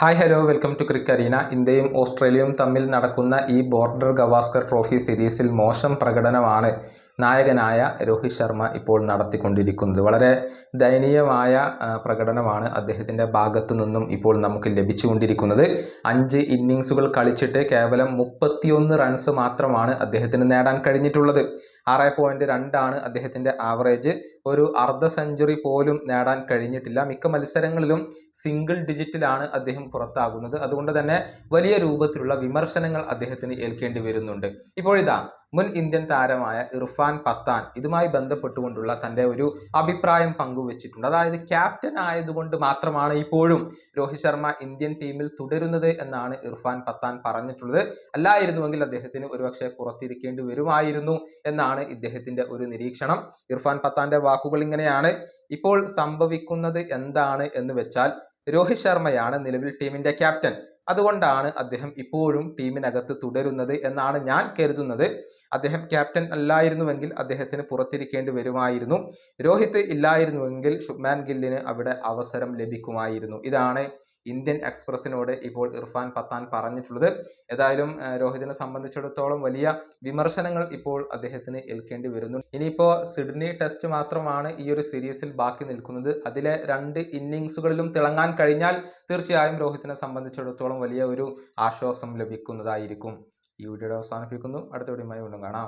Hi hello welcome to crick arena ഇന്ത്യയും ഓസ്ട്രേലിയയും തമ്മിൽ നടക്കുന്ന ഈ ബോർഡർ ഗവാസ്കർ ട്രോഫി സീരീസിൽ മോശം പ്രകടനമാണ്. നായകനായ രോഹിത് ശർമ്മ ഇപ്പോൾ നടത്തിക്കൊണ്ടിരിക്കുന്നത്. വളരെ ദയനീയമായ പ്രകടനമാണ് അദ്ദേഹത്തിന്റെ ഭാഗത്തു നിന്നും ഇപ്പോൾ നമുക്ക് ലഭിച്ചുകൊണ്ടിരിക്കുന്നത്. അഞ്ച് ഇന്നിങ്സുകൾ കളിച്ചിട്ട് കേവലം മുപ്പത്തിയൊന്ന് റൺസ് മാത്രമാണ് അദ്ദേഹത്തിന് നേടാൻ കഴിഞ്ഞിട്ടുള്ളത്. ആറ് പോയിന്റ് രണ്ടാണ് അദ്ദേഹത്തിന്റെ ആവറേജ് ഒരു അർദ്ധ സെഞ്ചുറി പോലും നേടാൻ കഴിഞ്ഞിട്ടില്ല. മിക്ക മത്സരങ്ങളിലും സിംഗിൾ ഡിജിറ്റിലാണ് അദ്ദേഹം പുറത്താകുന്നത്. അതുകൊണ്ട് തന്നെ വലിയ രൂപത്തിലുള്ള വിമർശനങ്ങൾ അദ്ദേഹത്തിന് ഏൽക്കേണ്ടി വരുന്നുണ്ട്. ഇപ്പോഴിതാ മുൻ ഇന്ത്യൻ താരമായ ഇർഫാൻ പത്താൻ ഇതുമായി ബന്ധപ്പെട്ടുകൊണ്ടുള്ള തന്റെ ഒരു അഭിപ്രായം പങ്കുവച്ചിട്ടുണ്ട്. അതായത് ക്യാപ്റ്റൻ ആയതുകൊണ്ട് മാത്രമാണ് ഇപ്പോഴും രോഹിത് ശർമ്മ ഇന്ത്യൻ ടീമിൽ തുടരുന്നത് എന്നാണ് ഇർഫാൻ പത്താൻ പറഞ്ഞിട്ടുള്ളത്. അല്ലായിരുന്നുവെങ്കിൽ അദ്ദേഹത്തിന് ഒരുപക്ഷെ പുറത്തിരിക്കേണ്ടി വരുമായിരുന്നു എന്നാണ് ഇദ്ദേഹത്തിന്റെ ഒരു നിരീക്ഷണം. ഇർഫാൻ പത്താന്റെ വാക്കുകൾ ഇങ്ങനെയാണ്. ഇപ്പോൾ സംഭവിക്കുന്നത് എന്താണ് എന്ന് വെച്ചാൽ രോഹിത് ശർമ്മയാണ് നിലവിൽ ടീമിന്റെ ക്യാപ്റ്റൻ. അതുകൊണ്ടാണ് അദ്ദേഹം ഇപ്പോഴും ടീമിനകത്ത് തുടരുന്നത് എന്നാണ് ഞാൻ കരുതുന്നത്. അദ്ദേഹം ക്യാപ്റ്റൻ അല്ലായിരുന്നുവെങ്കിൽ അദ്ദേഹത്തിന് പുറത്തിരിക്കേണ്ടി വരുമായിരുന്നു. രോഹിത് ഇല്ലായിരുന്നുവെങ്കിൽ ശുഭ്മാൻ ഗില്ലിന് അവിടെ അവസരം ലഭിക്കുമായിരുന്നു. ഇതാണ് ഇന്ത്യൻ എക്സ്പ്രസിനോട് ഇപ്പോൾ ഇർഫാൻ പത്താൻ പറഞ്ഞിട്ടുള്ളത്. ഏതായാലും രോഹിതിനെ സംബന്ധിച്ചിടത്തോളം വലിയ വിമർശനങ്ങൾ ഇപ്പോൾ അദ്ദേഹത്തിന് ഏൽക്കേണ്ടി വരുന്നു. ഇനിയിപ്പോൾ സിഡ്നി ടെസ്റ്റ് മാത്രമാണ് ഈ ഒരു സീരീസിൽ ബാക്കി നിൽക്കുന്നത്. അതിലെ രണ്ട് ഇന്നിങ്സുകളിലും തിളങ്ങാൻ കഴിഞ്ഞാൽ തീർച്ചയായും രോഹിത്തിനെ സംബന്ധിച്ചിടത്തോളം വലിയ ഒരു ആശ്വാസം ലഭിക്കുന്നതായിരിക്കും. ഈ വീഡിയോ അവസാനിപ്പിക്കുന്നു. അടുത്ത വീഡിയോയുമായി വീണ്ടും കാണാം.